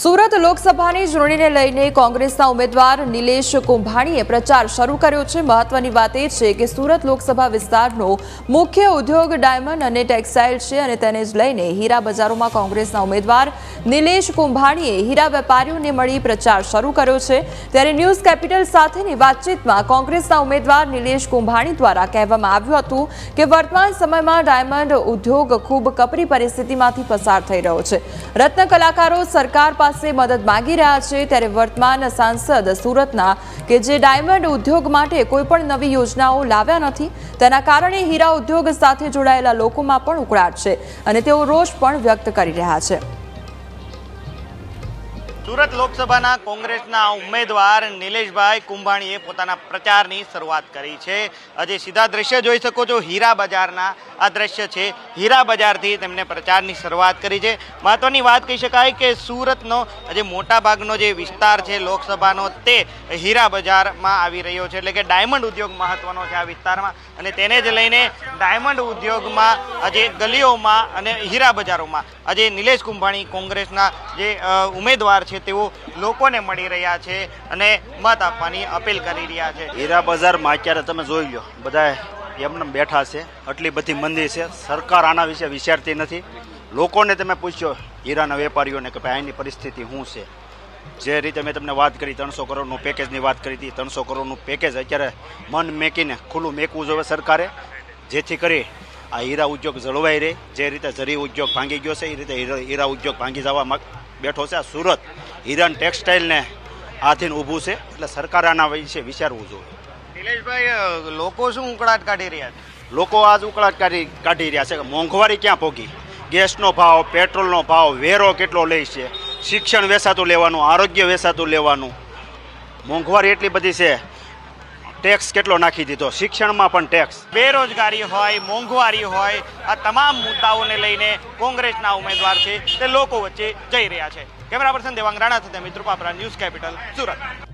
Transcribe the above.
સુરત લોકસભાની ચૂંટણીને લઈને કોંગ્રેસના ઉમેદવાર નિલેશ કુંભાણીએ પ્રચાર શરૂ કર્યો છે. મહત્વની વાત એ છે કે સુરત લોકસભા વિસ્તારનો મુખ્ય ઉદ્યોગ ડાયમંડ અને ટેક્સટાઇલ છે અને તેને જ લઈને હીરા બજારોમાં કોંગ્રેસના ઉમેદવાર નિલેશ કુંભાણીએ હીરા વેપારીઓને મળી પ્રચાર શરૂ કર્યો છે. ત્યારે ન્યૂઝ કેપિટલ સાથેની વાતચીતમાં કોંગ્રેસના ઉમેદવાર નિલેશ કુંભાણી દ્વારા કહેવામાં આવ્યું હતું કે વર્તમાન સમયમાં ડાયમંડ ઉદ્યોગ ખૂબ કપરી પરિસ્થિતિમાંથી પસાર થઈ રહ્યો છે. રત્ન કલાકારો સરકાર પાસે મદદ માંગી રહ્યા છે ત્યારે વર્તમાન સાંસદ સુરતના કે જે ડાયમંડ ઉદ્યોગ માટે કોઈ પણ નવી યોજનાઓ લાવ્યા નથી, તેના કારણે હીરા ઉદ્યોગ સાથે જોડાયેલા લોકોમાં પણ ઉકળાટ છે અને તેઓ રોષ પણ વ્યક્ત કરી રહ્યા છે. સુરત લોકસભાના કોંગ્રેસના ઉમેદવાર નિલેશભાઈ કુંભાણીએ પોતાના પ્રચારની શરૂઆત કરી છે. આજે સીધા દ્રશ્ય જોઈ શકો છો, હીરા બજારના આ દ્રશ્ય છે. હીરા બજારથી તેમણે પ્રચારની શરૂઆત કરી છે. મહત્વની વાત કહી શકાય કે સુરતનો જે મોટા ભાગનો જે વિસ્તાર છે લોકસભાનો તે હીરા બજારમાં આવી રહ્યો છે. એટલે કે ડાયમંડ ઉદ્યોગ મહત્વનો છે આ વિસ્તારમાં. અને તેને જ લઈને ડાયમંડ ઉદ્યોગમાં આજે ગલીઓમાં અને હીરા બજારોમાં આજે નિલેશ કુંભાણી કોંગ્રેસના જે ઉમેદવાર છે તેઓ લોકોને મળી રહ્યા છે અને મત આપવાની અપીલ કરી રહ્યા છે. હીરા બજારમાં અત્યારે તમે જોઈ લો, બધા એમને બેઠા છે, આટલી બધી મંદી છે, સરકાર આના વિશે વિચારતી નથી. લોકોને તમે પૂછ્યો હીરાના વેપારીઓને કે ભાઈ, આની પરિસ્થિતિ શું છે? જે રીતે મેં તમને વાત કરી, ત્રણસો કરોડનું પેકેજની વાત કરી હતી, ત્રણસો કરોડનું પેકેજ અત્યારે મન મેકીને ખુલ્લું મેકવું જોઈએ સરકારે, જેથી કરી આ હીરા ઉદ્યોગ જળવાઈ રહે. જે રીતે જરી ઉદ્યોગ ભાંગી ગયો છે, એ રીતે હીરા ઉદ્યોગ ભાંગી જવા બેઠો છે આ સુરત. હીરાન ટેક્સટાઇલને આધીન ઊભું છે. એટલે સરકાર આના વિશે વિચારવું જોઈએ. નિલેશભાઈ લોકો શું ઉકળાટ કાઢી રહ્યા છે? લોકો આજ ઉકળાટ કાઢી કાઢી રહ્યા છે. કે મોંઘવારી ક્યાં ભોગી? ગેસનો ભાવ પેટ્રોલનો ભાવ વેરો કેટલો લે છે? શિક્ષણ વેસાતું લેવાનું આરોગ્ય વેસાતું લેવાનું. મોંઘવારી એટલી બધી છે ટેક્સ કેટલો નાખી દીધો? શિક્ષણમાં પણ ટેક્સ બેરોજગારી હોય, મોંઘવારી હોય, આ તમામ મુદ્દાઓને લઈને કોંગ્રેસના ઉમેદવાર છે તે લોકો વચ્ચે જઈ રહ્યા છે. કેમેરા પર્સન દેવાંગ રાણા સાથે મિત્રો પાપરા ન્યૂઝ કેપિટલ, સુરત.